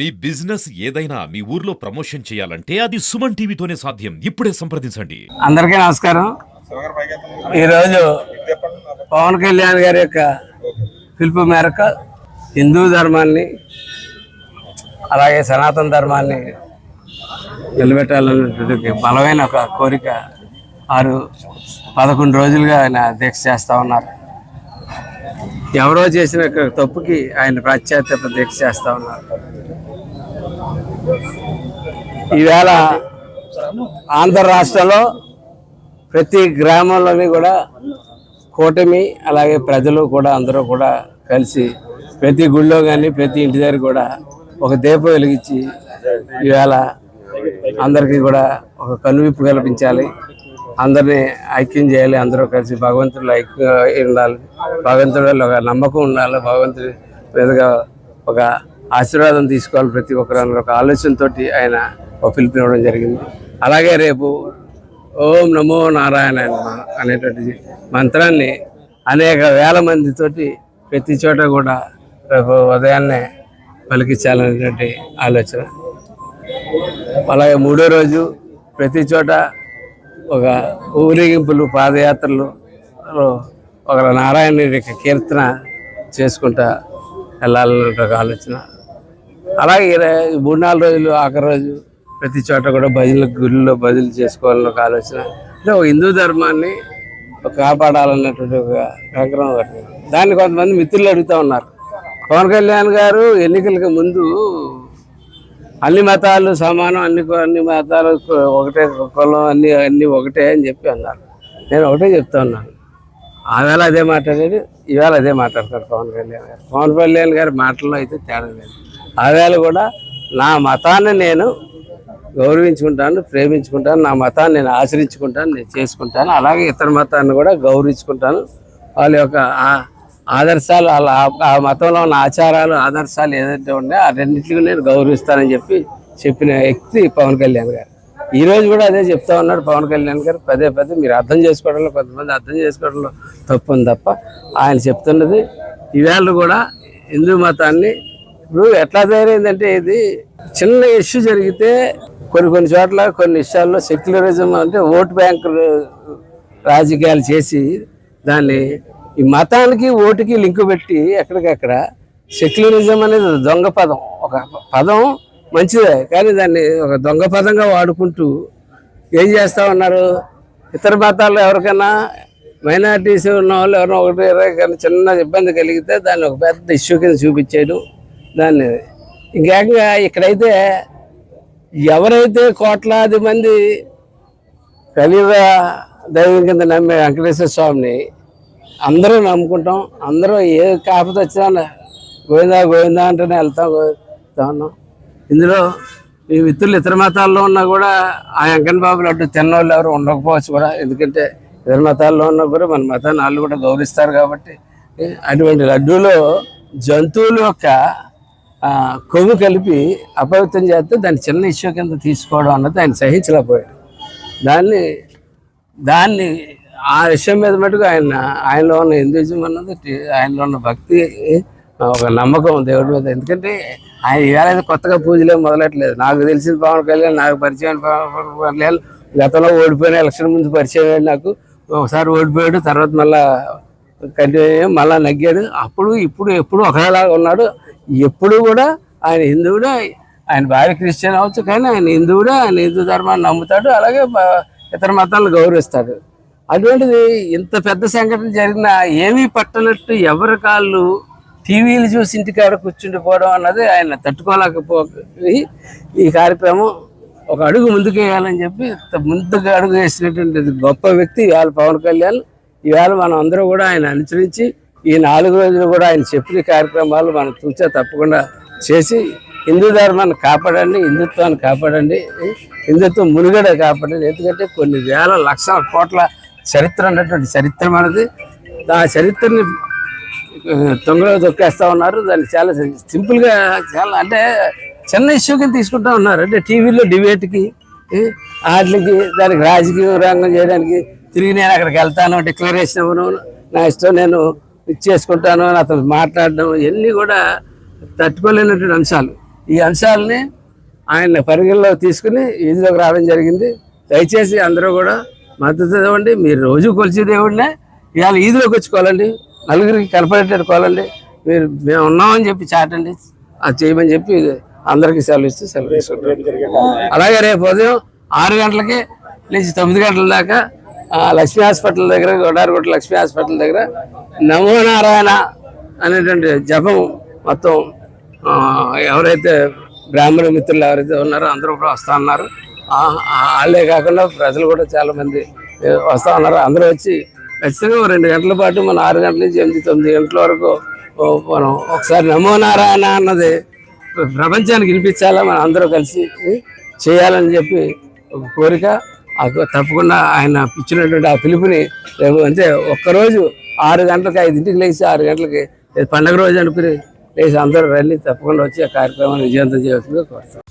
మీ business ఏదైనా మీ ఊర్లో promotion చేయాలంటే అది సుమన్ టీవీతోనే సాధ్యం. ఇప్పుడే సంప్రదించండి. అందరికీ నమస్కారం. ఈరోజు పవన్ కళ్యాణ్ గారి యొక్క పిలుపు మేరకు హిందూ ధర్మాన్ని అలాగే సనాతన ధర్మాన్ని నిలబెట్టాలనేటువంటి బలమైన ఒక కోరిక వారు పదకొండు రోజులుగా ఆయన దీక్ష చేస్తూ ఉన్నారు. ఎవరో చేసిన తప్పుకి ఆయన పాశ్చాత్య దీక్ష చేస్తూ ఉన్నారు. ఈవేళ ఆంధ్ర రాష్ట్రంలో ప్రతి గ్రామంలోని కూడా కూటమి అలాగే ప్రజలు కూడా అందరూ కూడా కలిసి ప్రతి గుళ్ళో కానీ ప్రతి ఇంటి దగ్గర కూడా ఒక దీపం వెలిగించి ఈవేళ అందరికీ కూడా ఒక కనువిప్పు కల్పించాలి. అందరినీ ఐక్యం చేయాలి. అందరూ కలిసి భగవంతుడు ఐక్య ఉండాలి. భగవంతుడు ఒక నమ్మకం ఉండాలి. భగవంతుడి మీదుగా ఒక ఆశీర్వాదం తీసుకోవాలి ప్రతి ఒక్కరు అన్న ఒక ఆలోచనతోటి ఆయన ఒక పిలుపునివ్వడం జరిగింది. అలాగే రేపు ఓం నమో నారాయణ అనేటువంటి మంత్రాన్ని అనేక వేల మందితోటి ప్రతి చోట కూడా రేపు ఉదయాన్నే పలికించాలనేటువంటి ఆలోచన. అలాగే మూడో రోజు ప్రతి చోట ఒక ఊరేగింపులు పాదయాత్రలు ఒక నారాయణ యొక్క కీర్తన చేసుకుంటా వెళ్ళాలనే ఒక ఆలోచన. అలాగే మూడు నాలుగు రోజులు ఆఖరి రోజు ప్రతి చోట కూడా భజనలు గుళ్ళలో భజనలు చేసుకోవాలని ఒక ఆలోచన. అంటే ఒక హిందూ ధర్మాన్ని కాపాడాలన్నటువంటి ఒక కార్యక్రమం ఒకటి. దాన్ని కొంతమంది మిత్రులు అడుగుతూ ఉన్నారు. పవన్ కళ్యాణ్ గారు ఎన్నికలకు ముందు అన్ని మతాలు సమానం అన్ని అన్ని మతాలు ఒకటే కులం అన్ని అన్ని ఒకటే అని చెప్పి అన్నారు. నేను ఒకటే చెప్తా ఉన్నాను. ఆవేళ అదే మాట్లాడేది ఈవేళ అదే మాట్లాడతారు పవన్ కళ్యాణ్ గారు. పవన్ కళ్యాణ్ గారి మాటల్లో అయితే తేడా లేదు. ఆవేళ కూడా నా మతాన్ని నేను గౌరవించుకుంటాను ప్రేమించుకుంటాను నా మతాన్ని నేను ఆచరించుకుంటాను నేను చేసుకుంటాను అలాగే ఇతర మతాన్ని కూడా గౌరవించుకుంటాను. వాళ్ళ యొక్క ఆదర్శాలు వాళ్ళ ఆ- ఆ మతంలో ఉన్న ఆచారాలు ఆదర్శాలు ఏదైతే ఉన్నాయో ఆ రెండింటిని నేను గౌరవిస్తానని చెప్పి చెప్పిన వ్యక్తి పవన్ కళ్యాణ్ గారు. ఈ రోజు కూడా అదే చెప్తా ఉన్నాడు పవన్ కళ్యాణ్ గారు పదే పదే మీరు అర్థం చేసుకోవడంలో కొంతమంది అర్థం చేసుకోవడంలో తప్పు ఉంది తప్ప ఆయన చెప్తున్నది. ఈవేళ కూడా హిందూ మతాన్ని ఇప్పుడు ఎట్లా తయారైందంటే ఇది చిన్న ఇష్యూ జరిగితే కొన్ని కొన్ని చోట్ల కొన్ని విషయాల్లో సెక్యులరిజం అంటే ఓటు బ్యాంకు రాజకీయాలు చేసి దాన్ని ఈ మతానికి ఓటుకి లింకు పెట్టి ఎక్కడికక్కడ సెక్యులరిజం అనేది దొంగ పదం. ఒక పదం మంచిదే కానీ దాన్ని ఒక దొంగ పదంగా వాడుకుంటూ ఏం చేస్తా ఉన్నారు? ఇతర మతాల్లో ఎవరికైనా మైనారిటీస్ ఉన్న వాళ్ళు ఎవరైనా ఒకటి ఇరవై కానీ చిన్న ఇబ్బంది కలిగితే దాన్ని ఒక పెద్ద ఇష్యూ కింద చూపించేయడం దాన్ని ఇంకేకంగా ఇక్కడైతే ఎవరైతే కోట్లాది మంది కలియుగ దైవం కింద నమ్మే వెంకటేశ్వర స్వామిని అందరూ నమ్ముకుంటాం అందరూ ఏ కాపత వచ్చినా గోవిందా గోవిందా అంటేనే వెళ్తాం ఉన్నాం. ఇందులో ఈ మిత్రులు ఇతర మతాల్లో ఉన్నా కూడా ఆ వెంకన్న బాబు లడ్డు తిన్నోళ్ళు ఎవరు ఉండకపోవచ్చు కూడా. ఎందుకంటే ఇతర మతాల్లో ఉన్నా కూడా మన మతాన్ని వాళ్ళు కూడా గౌరవిస్తారు కాబట్టి అటువంటి లడ్డూలో జంతువుల యొక్క కొవ్వు కలిపి అపవిత్రం చేస్తే దాన్ని చిన్న ఇష్యూ కింద తీసుకోవడం అన్నది ఆయన సహించలేకపోయాడు. దాన్ని దాన్ని ఆ విషయం మీద మటుకు ఆయన ఆయనలో ఉన్న హిందూజం అన్నది ఆయనలో ఉన్న భక్తి ఒక నమ్మకం దేవుడి మీద. ఎందుకంటే ఆయన ఇవాళ కొత్తగా పూజలే మొదలట్లేదు మొదలెట్టలేదు. నాకు తెలిసిన పవన్ కళ్యాణ్ నాకు పరిచయం పవన్ కళ్యాణ్ గతంలో ఓడిపోయిన ఎలక్షన్ ముందు పరిచయం నాకు. ఒకసారి ఓడిపోయాడు తర్వాత మళ్ళా కంటిన్యూ మళ్ళీ నగ్గాడు. అప్పుడు ఇప్పుడు ఎప్పుడు ఒకలాగా ఉన్నాడు. ఎప్పుడు కూడా ఆయన హిందువుడే ఆయన భార్య క్రిస్టియన్ అవచ్చు కానీ ఆయన హిందువుడే ఆయన హిందూ ధర్మాన్ని నమ్ముతాడు అలాగే ఇతర మతాలను గౌరవిస్తాడు. అటువంటిది ఇంత పెద్ద సంఘటన జరిగినా ఏమీ పట్టనట్టు ఎవరి కాళ్ళు టీవీలు చూసి ఇంటికాడ కూర్చుండిపోవడం అన్నది ఆయన తట్టుకోలేకపోయి ఈ కార్యక్రమం ఒక అడుగు ముందుకు వేయాలని చెప్పి ముందుగా ముందుకు అడుగు వేసినటువంటి గొప్ప వ్యక్తి ఇవాళ పవన్ కళ్యాణ్. ఇవాళ మనం అందరూ కూడా ఆయన అనుసరించి ఈ నాలుగు రోజులు కూడా ఆయన చెప్పిన కార్యక్రమాలు మనం చూసే తప్పకుండా చేసి హిందూ ధర్మాన్ని కాపాడండి హిందుత్వాన్ని కాపాడండి హిందుత్వం మునుగడ కాపాడండి. ఎందుకంటే కొన్ని వేల లక్షల కోట్ల చరిత్ర ఉన్నటువంటి చరిత్ర మనది. ఆ చరిత్రని తొంగలో తొక్కేస్తూ ఉన్నారు. దాన్ని చాలా సింపుల్గా చాలా అంటే చిన్న ఇష్యూ కింద ఉన్నారు. అంటే టీవీలో డిబేట్కి వాటికి దానికి రాజకీయ రంగం చేయడానికి తిరిగి నేను అక్కడికి వెళ్తాను డిక్లరేషన్ ఇవ్వను నా ఇష్టం నేను ఇచ్చేసుకుంటాను అని అతను మాట్లాడడం ఇవన్నీ కూడా తట్టుకోలేనటువంటి అంశాలు. ఈ అంశాలని ఆయన పరిగణలో తీసుకుని ఈదిలోకి రావడం జరిగింది. దయచేసి అందరూ కూడా మద్దతు ఇవ్వండి. మీరు రోజు కొలిచే దేవుడినే ఇవాళ ఈదిలోకి వచ్చుకోవాలండి నలుగురికి కనపడేటట్టు కోవాలండి మీరు మేము ఉన్నామని చెప్పి చాటండి అది చేయమని చెప్పి అందరికీ సెలవు ఇస్తూ సెలవు తీసుకుంటాం అలాగే రేపు ఉదయం ఆరు గంటలకి లేచి తొమ్మిది గంటల దాకా లక్ష్మీ హాస్పిటల్ దగ్గర గొడారిగుట్ట లక్ష్మీ హాస్పిటల్ దగ్గర నమో నారాయణ అనేటువంటి జపం మొత్తం ఎవరైతే బ్రాహ్మణ మిత్రులు ఎవరైతే ఉన్నారో అందరూ కూడా వస్తూ ఉన్నారు. వాళ్ళే కాకుండా ప్రజలు కూడా చాలామంది వస్తూ ఉన్నారు. అందరూ వచ్చి ఖచ్చితంగా రెండు గంటల పాటు మన ఆరు గంటల నుంచి ఎనిమిది తొమ్మిది గంటల వరకు మనం ఒకసారి నమో నారాయణ అన్నది ప్రపంచానికి వినిపించాలా? మనం అందరూ కలిసి చేయాలని చెప్పి ఒక కోరిక. తప్పకుండా ఆయన ఇచ్చినటువంటి ఆ పిలుపుని రేపు అంటే ఒక్కరోజు ఆరు గంటలకి ఐదింటికి లేచి ఆరు గంటలకి పండగ రోజు అనుకుని లేచి అందరూ రండి తప్పకుండా వచ్చి ఆ కార్యక్రమాన్ని విజయవంతం చేయవలసిందిగా కోరుతాం.